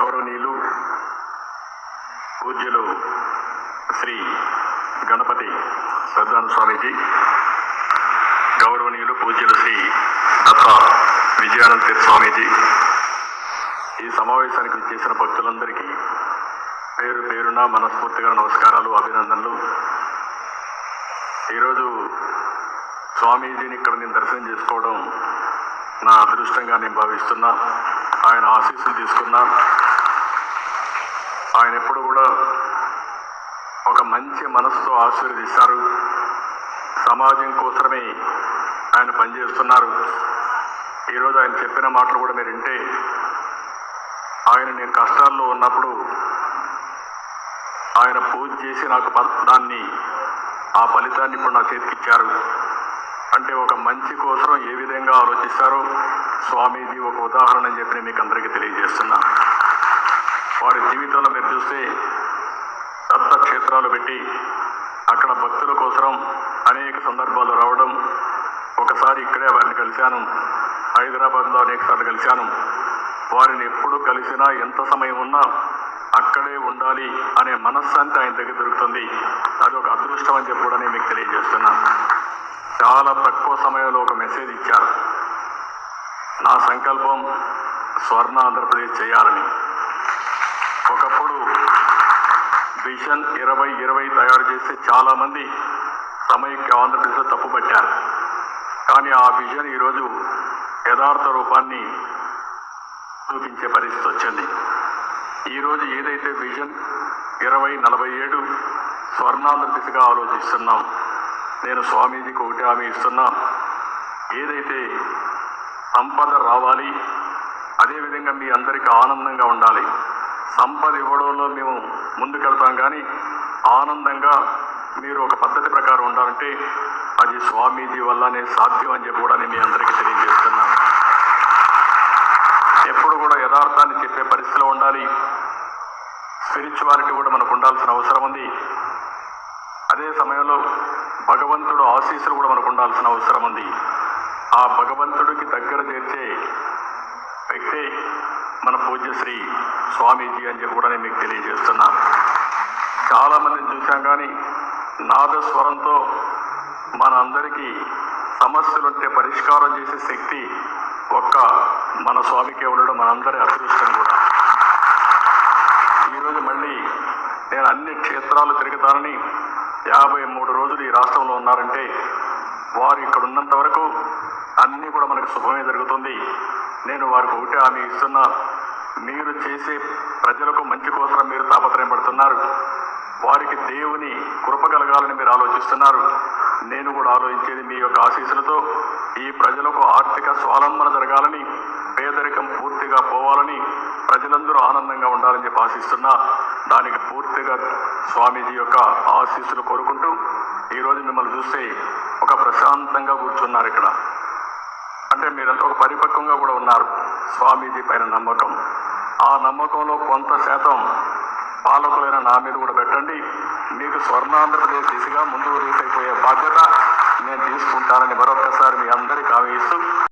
గౌరవనీయులు పూజ్యులు శ్రీ గణపతి సద్దాన స్వామీజీ గౌరవనీయులు పూజ్యులు శ్రీ దత్త విజయానంద స్వామీజీ. ఈ సమావేశానికి చేసిన భక్తులందరికీ పేరు పేరున మనస్ఫూర్తిగా నమస్కారాలు అభినందనలు. ఈరోజు స్వామీజీని ఇక్కడ నేను దర్శనం చేసుకోవడం నా అదృష్టంగా నేను భావిస్తున్నా. ఆయన ఆశీస్సులు తీసుకున్నా. ఆయన ఎప్పుడు కూడా ఒక మంచి మనసుతో ఆశీర్వదిస్తారు. సమాజం కోసమే ఆయన పనిచేస్తున్నారు. ఈరోజు ఆయన చెప్పిన మాటలు కూడా మీరు వింటే ఆయన నేను కష్టాల్లో ఉన్నప్పుడు ఆయన పూజ చేసి నాకు ప- దాన్ని ఆ ఫలితాన్ని ఇప్పుడు నా చేతికిచ్చారు అంటే ఒక మంచి కోసం ఏ విధంగా ఆలోచిస్తారో స్వామీజీ ఒక ఉదాహరణ అని చెప్పి మీకు అందరికీ తెలియజేస్తున్నాను వారి జీవితంలో మీరు చూస్తే దత్త క్షేత్రాలు పెట్టి అక్కడ భక్తుల కోసం అనేక సందర్భాలు రావడం. ఒకసారి ఇక్కడే వారిని కలిశాను. హైదరాబాద్లో అనేకసార్లు కలిశాను. వారిని ఎప్పుడు కలిసినా ఎంత సమయం ఉన్నా అక్కడే ఉండాలి అనే మనశ్శాంతి ఆయన దగ్గర దొరుకుతుంది. అది ఒక అదృష్టం అని చెప్పి కూడా నేను మీకు తెలియజేస్తున్నాను చాలా తక్కువ సమయంలో ఒక మెసేజ్ ఇచ్చారు. నా సంకల్పం స్వర్ణ ఆంధ్రప్రదేశ్ చేయాలని. ఒకప్పుడు విజన్ ఇరవై ఇరవై తయారు చేసి చాలామంది సమైక్య ఆంధ్రప్రదేశ్లో తప్పుపట్టారు. కానీ ఆ విజన్ ఈరోజు యథార్థ రూపాన్ని చూపించే పరిస్థితి వచ్చింది. ఈరోజు ఏదైతే విజన్ ఇరవై నలభై ఏడు స్వర్ణాంధ్ర దిశగా ఆలోచిస్తున్నాం నేను స్వామీజీకి ఒకటి హామీ ఇస్తున్నా ఏదైతే సంపద రావాలి అదేవిధంగా మీ అందరికీ ఆనందంగా ఉండాలి. సంపద ఇవ్వడంలో మేము ముందుకెళ్తాం కానీ ఆనందంగా మీరు ఒక పద్ధతి ప్రకారం ఉండాలంటే అది స్వామీజీ వల్లనే సాధ్యం అని చెప్పి కూడా నేను మీ అందరికీ తెలియజేస్తున్నాను ఎప్పుడు కూడా యథార్థాన్ని చెప్పే పరిస్థితిలో ఉండాలి. స్పిరిచువాలిటీ కూడా మనకు ఉండాల్సిన అవసరం ఉంది. అదే సమయంలో భగవంతుడు ఆశీస్సులు కూడా మనకు ఉండాల్సిన అవసరం ఉంది. ఆ భగవంతుడికి దగ్గర చేర్చే వ్యక్తే మన పూజ్యశ్రీ స్వామీజీ అని చెప్పి కూడా నేను మీకు తెలియజేస్తున్నా. చాలామందిని చూశాం కానీ నాదస్వరంతో మన అందరికీ సమస్యలుంటే పరిష్కారం చేసే శక్తి ఒక్క మన స్వామికే ఉండడం మనందరి అదృష్టం కూడా. ఈరోజు మళ్ళీ నేను అన్ని క్షేత్రాలు తిరుగుతానని యాభై మూడు రోజులు ఈ రాష్ట్రంలో ఉన్నారంటే వారు ఇక్కడ ఉన్నంత వరకు అన్నీ కూడా మనకు శుభమే జరుగుతుంది. నేను వారికి ఒకటే హామీ ఇస్తున్నాను. మీరు చేసే ప్రజలకు మంచి కోసం మీరు తాపత్రయం పడుతున్నారు వారికి దేవుని కృప కలగాలని మీరు ఆలోచిస్తున్నారు. నేను కూడా ఆలోచించేది మీ యొక్క ఆశీస్సులతో ఈ ప్రజలకు ఆర్థిక స్వాలంబన జరగాలని పేదరికం పూర్తిగా పోవాలని ప్రజలందరూ ఆనందంగా ఉండాలని చెప్పి ఆశిస్తున్నా. దానికి పూర్తిగా స్వామీజీ యొక్క ఆశీస్సులు కోరుకుంటూ ఈరోజు మిమ్మల్ని చూస్తే ఒక ప్రశాంతంగా కూర్చున్నారు ఇక్కడ. అంటే మీరంతా ఒక పరిపక్వంగా కూడా ఉన్నారు. స్వామీజీ పైన నమ్మకం. ఆ నమ్మకంలో కొంత శాతం పాలకులైన నా మీద కూడా పెట్టండి. మీకు స్వర్ణాంధ్రప్రదేశ్ దిశగా ముందుకు రీసైపోయే బాధ్యత నేను తీసుకుంటానని మరొకసారి మీ అందరికీ హామీ